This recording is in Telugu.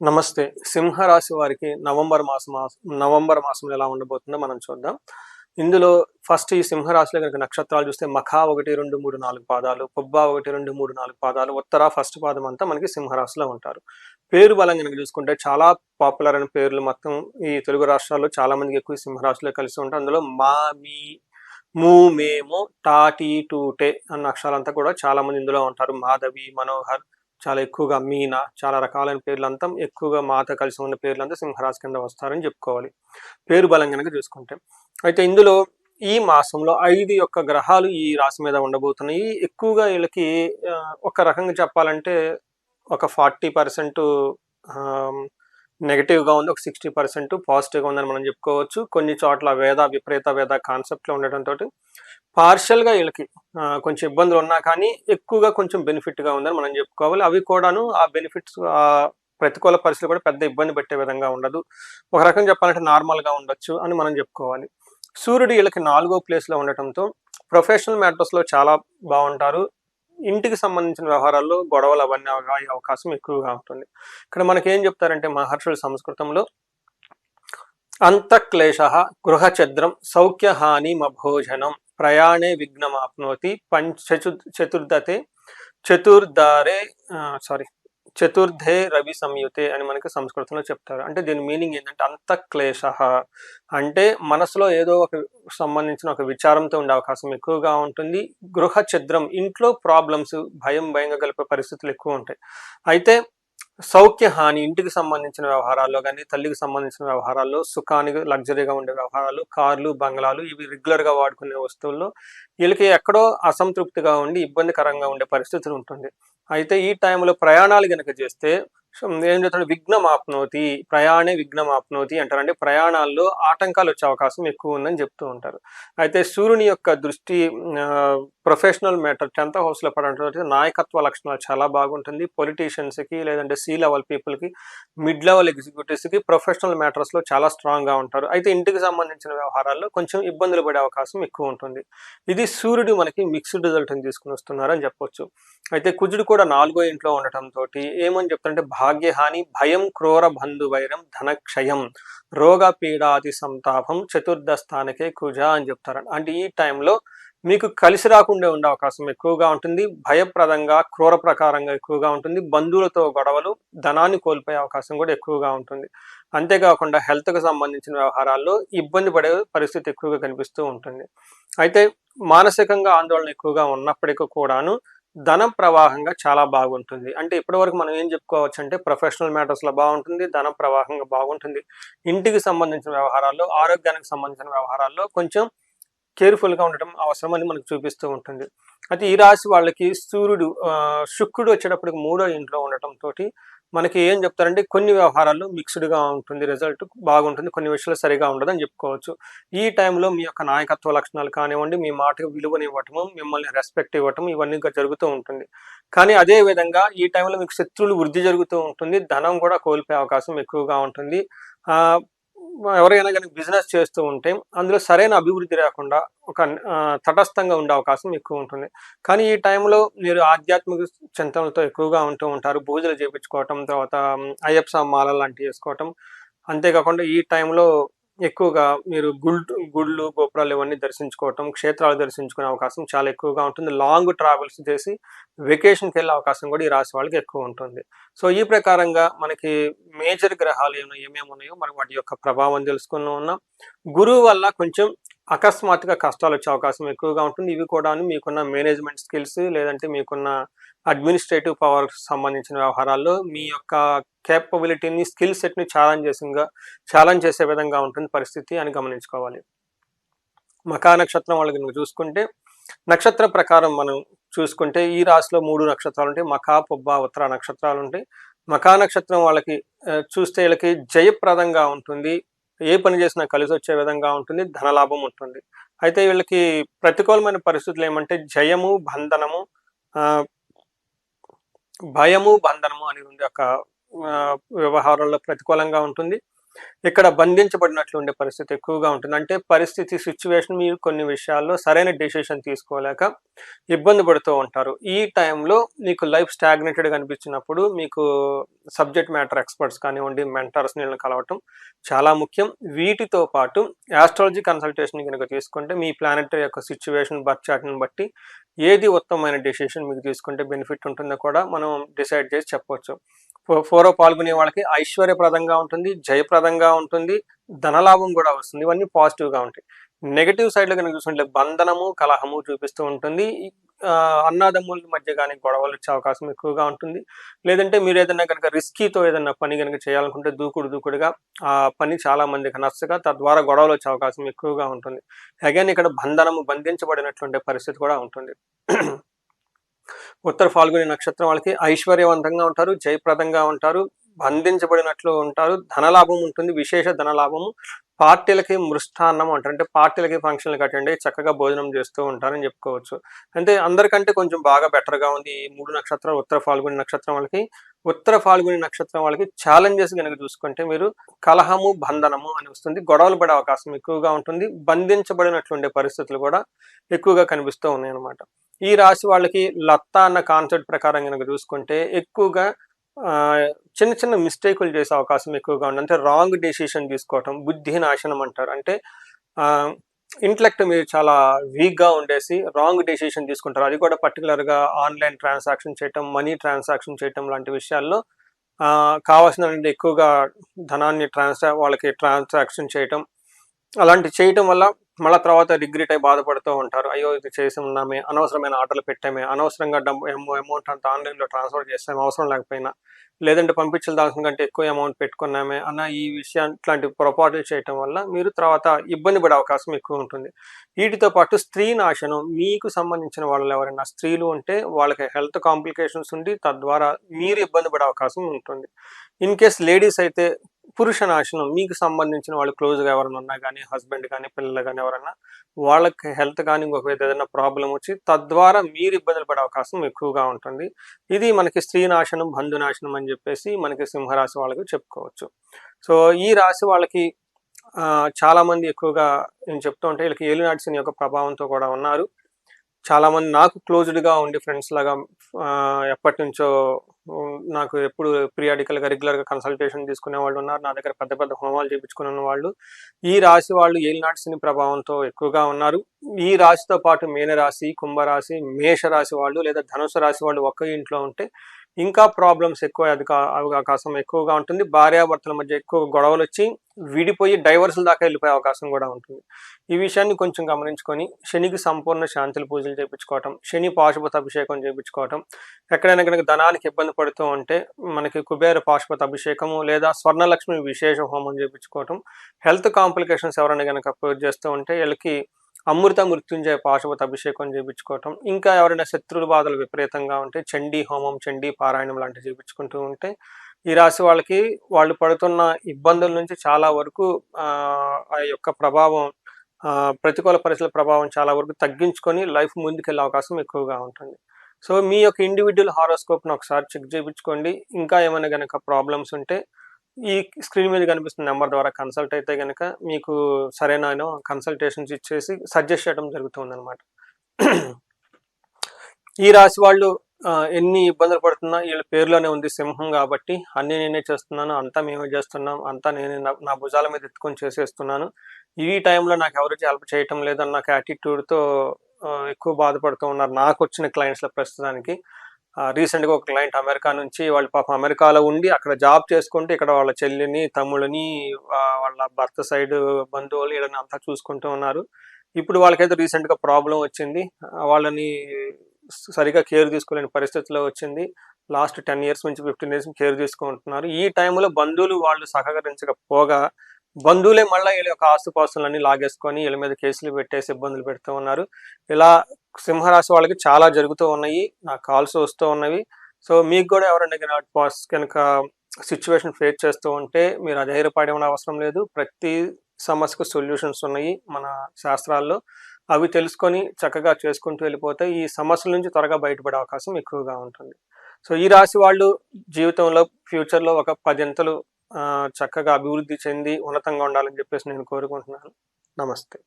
నమస్తే. సింహరాశి వారికి నవంబర్ మాసం నవంబర్ మాసంలో ఎలా ఉండబోతుందో మనం చూద్దాం. ఇందులో ఫస్ట్ ఈ సింహరాశిలో కనుక నక్షత్రాలు చూస్తే మఖా ఒకటి రెండు మూడు నాలుగు పాదాలు పుబ్బా ఒకటి రెండు మూడు నాలుగు పాదాలు ఉత్తర ఫస్ట్ పాదం అంతా మనకి సింహరాశిలో ఉంటారు. పేరు బలం కనుక చూసుకుంటే చాలా పాపులర్ అయిన పేర్లు మొత్తం ఈ తెలుగు రాష్ట్రాల్లో చాలా మందికి ఎక్కువ సింహరాశిలో కలిసి ఉంటారు అందులో మా మీ మూ మేము టా టీ టూ టే అన్న అక్షరాలంతా కూడా చాలా మంది ఇందులో ఉంటారు. మాధవి మనోహర్ చాలా ఎక్కువగా మీన చాలా రకాలైన పేర్లంతా ఎక్కువగా మాత కలిసి ఉన్న పేర్లంతా సింహరాశి కింద వస్తారని చెప్పుకోవాలి. పేరు బలం కనుక చూసుకుంటే. అయితే ఇందులో ఈ మాసంలో ఐదు యొక్క గ్రహాలు ఈ రాశి మీద ఉండబోతున్నాయి. ఎక్కువగా వీళ్ళకి ఒక రకంగా చెప్పాలంటే ఒక ఫార్టీ పర్సెంట్ నెగిటివ్గా ఉంది ఒక సిక్స్టీ పర్సెంట్ పాజిటివ్గా ఉందని మనం చెప్పుకోవచ్చు. కొన్ని చోట్ల వేద విపరీత వేద కాన్సెప్ట్లో ఉండటంతో పార్షియల్గా వీళ్ళకి కొంచెం ఇబ్బందులు ఉన్నా కానీ ఎక్కువగా కొంచెం బెనిఫిట్గా ఉందని మనం చెప్పుకోవాలి. అవి కూడాను ఆ బెనిఫిట్స్ ఆ ప్రతికూల పరిస్థితులు కూడా పెద్ద ఇబ్బంది పెట్టే విధంగా ఉండదు. ఒక రకం చెప్పాలంటే నార్మల్గా ఉండొచ్చు అని మనం చెప్పుకోవాలి. సూర్యుడు వీళ్ళకి నాలుగో ప్లేస్లో ఉండటంతో ప్రొఫెషనల్ మ్యాటర్స్లో చాలా బాగుంటారు. ఇంటికి సంబంధించిన వ్యవహారాల్లో గొడవలు అవన్నీ అయ్యే అవకాశం ఎక్కువగా ఉంటుంది. ఇక్కడ మనకి ఏం చెప్తారంటే మహర్షుల సంస్కృతంలో అంతఃక్లేశ గృహఛద్రం సౌఖ్యహాని మభోజనం ప్రయాణే విఘ్నమాప్నోతి పంచ చతుర్దతే చతుర్దారే సారీ చతుర్థే రవి సంయుతే అని మనకి సంస్కృతంలో చెప్తారు. అంటే దీని మీనింగ్ ఏంటంటే అంత క్లేశ. అంటే మనసులో ఏదో ఒక సంబంధించిన ఒక విచారంతో ఉండే అవకాశం ఎక్కువగా ఉంటుంది. గృహ ఛద్రం ఇంట్లో ప్రాబ్లమ్స్ భయం భయంగా కలిపే పరిస్థితులు ఎక్కువ ఉంటాయి. అయితే సౌఖ్య హాని ఇంటికి సంబంధించిన వ్యవహారాల్లో కానీ తల్లికి సంబంధించిన వ్యవహారాల్లో సుఖానికి లగ్జరీగా ఉండే వ్యవహారాలు కార్లు బంగ్లాలు ఇవి రెగ్యులర్గా వాడుకునే వస్తువుల్లో వీళ్ళకి ఎక్కడో అసంతృప్తిగా ఉండి ఇబ్బందికరంగా ఉండే పరిస్థితులు ఉంటుంది. అయితే ఈ టైంలో ప్రయాణాలు కనుక చేస్తే సో ఏం చెప్తాడు విఘ్నం ఆప్నోతి ప్రయాణే విఘ్నం ఆప్నోతి అంటారు అంటే ప్రయాణాల్లో ఆటంకాలు వచ్చే అవకాశం ఎక్కువ ఉందని చెప్తూ ఉంటారు. అయితే సూర్యుని యొక్క దృష్టి ప్రొఫెషనల్ మ్యాటర్ టెన్త్ హౌస్లో పడటం నాయకత్వ లక్షణాలు చాలా బాగుంటుంది. పొలిటీషియన్స్కి లేదంటే సి లెవెల్ పీపుల్కి మిడ్ లెవెల్ ఎగ్జిక్యూటివ్స్కి ప్రొఫెషనల్ మ్యాటర్స్లో చాలా స్ట్రాంగ్గా ఉంటారు. అయితే ఇంటికి సంబంధించిన వ్యవహారాల్లో కొంచెం ఇబ్బందులు పడే అవకాశం ఎక్కువ ఉంటుంది ఇది సూర్యుడు మనకి మిక్స్డ్ రిజల్ట్ని తీసుకుని వస్తున్నారని చెప్పొచ్చు. అయితే కుజుడు కూడా నాలుగో ఇంట్లో ఉండటంతో ఏమని చెప్తారంటే భాగ్యహాని భయం క్రూర బంధు వైరం ధనక్షయం రోగ పీడాది సంతాపం చతుర్థ స్థానకే కుజ అని చెప్తారు అంటే ఈ టైంలో మీకు కలిసి రాకుండా ఉండే అవకాశం ఎక్కువగా ఉంటుంది భయప్రదంగా క్రూర ప్రకారంగా ఎక్కువగా ఉంటుంది బంధువులతో గొడవలు ధనాన్ని కోల్పోయే అవకాశం కూడా ఎక్కువగా ఉంటుంది. అంతేకాకుండా హెల్త్కి సంబంధించిన వ్యవహారాల్లో ఇబ్బంది పడే పరిస్థితి ఎక్కువగా కనిపిస్తూ ఉంటుంది. అయితే మానసికంగా ఆందోళన ఎక్కువగా ఉన్నప్పటికీ కూడాను ధనం ప్రవాహంగా చాలా బాగుంటుంది. అంటే ఇప్పటివరకు మనం ఏం చెప్పుకోవచ్చు అంటే ప్రొఫెషనల్ మ్యాటర్స్లో బాగుంటుంది ధన ప్రవాహంగా బాగుంటుంది. ఇంటికి సంబంధించిన వ్యవహారాల్లో ఆరోగ్యానికి సంబంధించిన వ్యవహారాల్లో కొంచెం కేర్ఫుల్గా ఉండటం అవసరం అని మనకు చూపిస్తూ ఉంటుంది. అయితే ఈ రాశి వాళ్ళకి సూర్యుడు శుక్రుడు వచ్చేటప్పటికి మూడో ఇంట్లో ఉండటంతో మనకి ఏం చెప్తారంటే కొన్ని వ్యవహారాల్లో మిక్స్డ్గా ఉంటుంది రిజల్ట్ బాగుంటుంది కొన్ని విషయాలు సరిగా ఉండదని చెప్పుకోవచ్చు. ఈ టైంలో మీ యొక్క నాయకత్వ లక్షణాలు కానివ్వండి మీ మాటకు విలువనివ్వటము మిమ్మల్ని రెస్పెక్ట్ ఇవ్వటం ఇవన్నీ జరుగుతూ ఉంటుంది. కానీ అదే విధంగా ఈ టైంలో మీకు శత్రువులు వృద్ధి జరుగుతూ ఉంటుంది ధనం కూడా కోల్పోయే అవకాశం ఎక్కువగా ఉంటుంది. ఎవరైనా కానీ బిజినెస్ చేస్తూ ఉంటే అందులో సరైన అభివృద్ధి రాకుండా ఒక తటస్థంగా ఉండే అవకాశం ఎక్కువ ఉంటుంది. కానీ ఈ టైంలో మీరు ఆధ్యాత్మిక చింతనలతో ఎక్కువగా ఉంటూ ఉంటారు. పూజలు చేయించుకోవటం తర్వాత అయ్యప్ప మాల లాంటివి వేసుకోవటం. అంతేకాకుండా ఈ టైంలో ఎక్కువగా మీరు గుళ్ళు గుళ్ళు గోపురాలు ఇవన్నీ దర్శించుకోవటం క్షేత్రాలు దర్శించుకునే అవకాశం చాలా ఎక్కువగా ఉంటుంది. లాంగ్ ట్రావెల్స్ చేసి వెకేషన్కి వెళ్ళే అవకాశం కూడా ఈ రాశి వాళ్ళకి ఎక్కువ ఉంటుంది. సో ఈ ప్రకారంగా మనకి మేజర్ గ్రహాలు ఏమైనా ఏమేమి ఉన్నాయో మనం వాటి యొక్క ప్రభావం తెలుసుకుని ఉన్నాం. గురువు వల్ల కొంచెం అకస్మాత్తుగా కష్టాలు వచ్చే అవకాశం ఎక్కువగా ఉంటుంది. ఇవి కూడా మీకున్న మేనేజ్మెంట్ స్కిల్స్ లేదంటే మీకున్న అడ్మినిస్ట్రేటివ్ పవర్ సంబంధించిన వ్యవహారాల్లో మీ యొక్క కేపబిలిటీని స్కిల్ సెట్ని ఛాలెంజ్ చేసింగా ఛాలెంజ్ చేసే విధంగా ఉంటుంది పరిస్థితి అని గమనించుకోవాలి. మకా నక్షత్రం వాళ్ళకి నువ్వు చూసుకుంటే నక్షత్ర ప్రకారం మనం చూసుకుంటే ఈ రాశిలో మూడు నక్షత్రాలు ఉంటాయి మకా పొబ్బ ఉత్తర నక్షత్రాలు ఉంటాయి మకా నక్షత్రం వాళ్ళకి చూస్తే వీళ్ళకి జయప్రదంగా ఉంటుంది. ఏ పని చేసినా కలిసి వచ్చే విధంగా ఉంటుంది ధనలాభం ఉంటుంది. అయితే వీళ్ళకి ప్రతికూలమైన పరిస్థితులు ఏమంటే జయము బంధనము భయము బంధనము అనేది ఉంది ఒక వ్యవహారంలో ప్రతికూలంగా ఉంటుంది. ఇక్కడ బంధించబడినట్లు ఉండే పరిస్థితి ఎక్కువగా ఉంటుంది. అంటే పరిస్థితి సిచ్యువేషన్ మీరు కొన్ని విషయాల్లో సరైన డెసిషన్ తీసుకోలేక ఇబ్బంది పడుతూ ఉంటారు. ఈ టైంలో మీకు లైఫ్ స్టాగ్నేటెడ్ అనిపించినప్పుడు మీకు సబ్జెక్ట్ మ్యాటర్ ఎక్స్పర్ట్స్ కానివ్వండి మెంటర్స్ నీళ్ళని కలవటం చాలా ముఖ్యం. వీటితో పాటు యాస్ట్రాలజీ కన్సల్టేషన్ కనుక తీసుకుంటే మీ ప్లానెట్ యొక్క సిచ్యువేషన్ బర్త్ చార్ట్ని బట్టి ఏది ఉత్తమమైన డెసిషన్ మీకు తీసుకుంటే బెనిఫిట్ ఉంటుందో కూడా మనం డిసైడ్ చేసి చెప్పవచ్చు ఫోరో పాల్గొనే వాళ్ళకి ఐశ్వర్యప్రదంగా ఉంటుంది జయప్రదంగా ఉంటుంది ధనలాభం కూడా వస్తుంది. ఇవన్నీ పాజిటివ్గా ఉంటాయి. నెగటివ్ సైడ్లో కనుక చూసుకుంటే బంధనము కలహము చూపిస్తూ ఉంటుంది. అన్నాదమ్ముల మధ్య కానీ గొడవలు వచ్చే అవకాశం ఎక్కువగా ఉంటుంది. లేదంటే మీరు ఏదైనా కనుక రిస్కీతో ఏదైనా పని కనుక చేయాలనుకుంటే దూకుడు దూకుడుగా ఆ పని చాలా మందికి నచ్చగా తద్వారా గొడవలు వచ్చే అవకాశం ఎక్కువగా ఉంటుంది. అగైన్ ఇక్కడ బంధనము బంధించబడినటువంటి పరిస్థితి కూడా ఉంటుంది. ఉత్తర ఫాల్గుని నక్షత్రం వాళ్ళకి ఐశ్వర్యవంతంగా ఉంటారు జయప్రదంగా ఉంటారు బంధించబడినట్లు ఉంటారు ధనలాభం ఉంటుంది విశేష ధనలాభము. పార్టీలకి మృష్టాన్నం అంటారు. అంటే పార్టీలకి ఫంక్షన్లకి అటెండ్ అయ్యి చక్కగా భోజనం చేస్తూ ఉంటారని చెప్పుకోవచ్చు. అంటే అందరికంటే కొంచెం బాగా బెటర్గా ఉంది ఈ మూడు నక్షత్రాలు ఉత్తర ఫాల్గుని నక్షత్రం వాళ్ళకి. ఉత్తర ఫాల్గుని నక్షత్రం వాళ్ళకి ఛాలెంజెస్ కనుక చూసుకుంటే మీరు కలహము బంధనము అని వస్తుంది. గొడవలు పడే అవకాశం ఎక్కువగా ఉంటుంది. బంధించబడినట్లుండే పరిస్థితులు కూడా ఎక్కువగా కనిపిస్తూ ఉన్నాయి అన్నమాట ఈ రాశి వాళ్ళకి లత్తా అన్న కాన్సెప్ట్ ప్రకారం కనుక చూసుకుంటే ఎక్కువగా చిన్న చిన్న మిస్టేకులు చేసే అవకాశం ఎక్కువగా ఉంది అంటే రాంగ్ డెసిషన్ తీసుకోవటం బుద్ధి నాశనం అంటారు. అంటే ఇంటలెక్ట్ మీరు చాలా వీక్గా ఉండేసి రాంగ్ డెసిషన్ తీసుకుంటారు. అది కూడా పర్టికులర్గా ఆన్లైన్ ట్రాన్సాక్షన్ చేయటం మనీ ట్రాన్సాక్షన్ చేయటం లాంటి విషయాల్లో కావాల్సిన ఎక్కువగా ధనాన్ని ట్రాన్సా వాళ్ళకి ట్రాన్సాక్షన్ చేయటం అలాంటి చేయటం వల్ల మళ్ళీ తర్వాత రిగ్రెట్ అయి బాధపడుతూ ఉంటారు. అయ్యో ఇది చేసి ఉన్నామే అనవసరమైన ఆటలు పెట్టామే అనవసరంగా డబ్బు అమౌంట్ అంతా ఆన్లైన్లో ట్రాన్స్ఫర్ చేస్తామే అవసరం లేకపోయినా లేదంటే పంపించాల్సిన కంటే ఎక్కువ అమౌంట్ పెట్టుకున్నామే అన్న ఈ విషయం ఇట్లాంటి పొరపాట్లు చేయటం వల్ల మీరు తర్వాత ఇబ్బంది పడే అవకాశం ఎక్కువ ఉంటుంది. వీటితో పాటు స్త్రీ నాశనం మీకు సంబంధించిన వాళ్ళు ఎవరైనా స్త్రీలు ఉంటే వాళ్ళకి హెల్త్ కాంప్లికేషన్స్ ఉండి తద్వారా మీరు ఇబ్బంది పడే అవకాశం ఉంటుంది. ఇన్ కేస్ లేడీస్ అయితే పురుష నాశనం మీకు సంబంధించిన వాళ్ళు క్లోజ్గా ఎవరైనా ఉన్నా కానీ హస్బెండ్ కానీ పిల్లలు కానీ ఎవరైనా వాళ్ళకి హెల్త్ కానీ ఇంకొక ఏదైనా ప్రాబ్లం వచ్చి తద్వారా మీరు ఇబ్బందులు పడే అవకాశం ఎక్కువగా ఉంటుంది. ఇది మనకి స్త్రీ నాశనం బంధు నాశనం అని చెప్పేసి మనకి సింహరాశి వాళ్ళకి చెప్పుకోవచ్చు. సో ఈ రాశి వాళ్ళకి చాలామంది ఎక్కువగా నేను చెప్తూ ఉంటే వీళ్ళకి ఏలినాటి యొక్క ప్రభావంతో కూడా ఉన్నారు. చాలామంది నాకు క్లోజ్డ్గా ఉండి ఫ్రెండ్స్ లాగా ఎప్పటి నుంచో నాకు ఎప్పుడు పీరియాడికల్గా రెగ్యులర్గా కన్సల్టేషన్ తీసుకునే వాళ్ళు ఉన్నారు. నా దగ్గర పెద్ద పెద్ద హోమాలు చేయించుకునే ఉన్న వాళ్ళు. ఈ రాశి వాళ్ళు ఏలినాటి శని ప్రభావంతో ఎక్కువగా ఉన్నారు. ఈ రాశితో పాటు మీనరాశి కుంభరాశి మేష రాశి వాళ్ళు లేదా ధనుసు రాశి వాళ్ళు ఒక్క ఇంట్లో ఉంటే ఇంకా ప్రాబ్లమ్స్ ఎక్కువ అధిక అవకాశం ఎక్కువగా ఉంటుంది. భార్యాభర్తల మధ్య ఎక్కువ గొడవలు వచ్చి విడిపోయి డైవర్సుల దాకా వెళ్ళిపోయే అవకాశం కూడా ఉంటుంది. ఈ విషయాన్ని కొంచెం గమనించుకొని శనికి సంపూర్ణ శాంతుల పూజలు చేయించుకోవటం శని పాశుపత అభిషేకం చేయించుకోవటం ఎక్కడైనా కనుక ధనానికి ఇబ్బంది పడుతూ ఉంటే మనకి కుబేర పాశుపత అభిషేకము లేదా స్వర్ణలక్ష్మి విశేష హోమం చేయించుకోవటం హెల్త్ కాంప్లికేషన్స్ ఎవరైనా కనుక చేస్తూ ఉంటే వీళ్ళకి అమృత మృత్యుంజయ పాశుపత అభిషేకం చేయించుకోవటం ఇంకా ఎవరైనా శత్రుల బాధలు విపరీతంగా ఉంటే చండీ హోమం చండీ పారాయణం లాంటివి చేయించుకుంటూ ఉంటే ఈ రాశి వాళ్ళకి వాళ్ళు పడుతున్న ఇబ్బందుల నుంచి చాలా వరకు ఆ యొక్క ప్రభావం ప్రతికూల పరిస్థితుల ప్రభావం చాలా వరకు తగ్గించుకొని లైఫ్ ముందుకెళ్ళే అవకాశం ఎక్కువగా ఉంటుంది. సో మీ యొక్క ఇండివిజువల్ హారోస్కోప్ను ఒకసారి చెక్ చేయించుకోండి ఇంకా ఏమైనా కనుక ప్రాబ్లమ్స్ ఉంటే ఈ స్క్రీన్ మీద కనిపిస్తున్న నెంబర్ ద్వారా కన్సల్ట్ అయితే కనుక మీకు సరైన కన్సల్టేషన్స్ ఇచ్చేసి సజెస్ట్ చేయడం జరుగుతుందనమాట ఈ రాశి వాళ్ళు ఎన్ని ఇబ్బందులు పడుతున్నా వీళ్ళ పేరులోనే ఉంది సింహం కాబట్టి అన్ని నేనే చేస్తున్నాను అంతా మేమే చేస్తున్నాం అంతా నేనే నా- నా భుజాల మీద ఎత్తుకొని చేసేస్తున్నాను. ఈ టైంలో నాకు ఎవరు హెల్ప్ చేయటం లేదన్న నాకు యాటిట్యూడ్తో ఎక్కువ బాధపడుతూ ఉన్నారు. నాకు వచ్చిన క్లయింట్స్లో ప్రస్తుతానికి. రీసెంట్గా ఒక క్లయింట్ అమెరికా నుంచి వాళ్ళు పాపం అమెరికాలో ఉండి అక్కడ జాబ్ చేసుకుంటూ ఇక్కడ వాళ్ళ చెల్లిని తమ్ముళ్ళని వాళ్ళ భర్త సైడ్ బంధువులు వీళ్ళని అంతా చూసుకుంటూ ఉన్నారు. ఇప్పుడు వాళ్ళకైతే రీసెంట్గా ప్రాబ్లం వచ్చింది. వాళ్ళని సరిగా కేర్ తీసుకోలేని పరిస్థితిలో వచ్చింది. లాస్ట్ టెన్ ఇయర్స్ నుంచి ఫిఫ్టీన్ ఇయర్స్ కేర్ తీసుకుంటున్నారు. ఈ టైంలో బంధువులు వాళ్ళు సహకరించకపోగా బంధువులే మళ్ళీ వీళ్ళ యొక్క ఆస్తుపాస్తులన్నీ లాగేసుకొని వీళ్ళ మీద కేసులు పెట్టేసి ఇబ్బందులు పెడుతూ ఉన్నారు. ఇలా సింహరాశి వాళ్ళకి చాలా జరుగుతూ ఉన్నాయి. నాకు కాల్స్ వస్తూ ఉన్నవి. సో మీకు కూడా ఎవరైనా కనుక పాస్ కనుక సిచ్యువేషన్ ఫేస్ చేస్తూ ఉంటే మీరు అధైర్యపడే అవసరం లేదు. ప్రతి సమస్యకు సొల్యూషన్స్ ఉన్నాయి మన శాస్త్రాల్లో. అవి తెలుసుకొని చక్కగా చేసుకుంటూ వెళ్ళిపోతే ఈ సమస్యల నుంచి త్వరగా బయటపడే అవకాశం ఎక్కువగా ఉంటుంది. సో ఈ రాశి వాళ్ళు జీవితంలో ఫ్యూచర్లో ఒక పదింతలు చక్కగా అభివృద్ధి చెంది ఉన్నతంగా ఉండాలని చెప్పేసి నేను కోరుకుంటున్నాను. నమస్తే.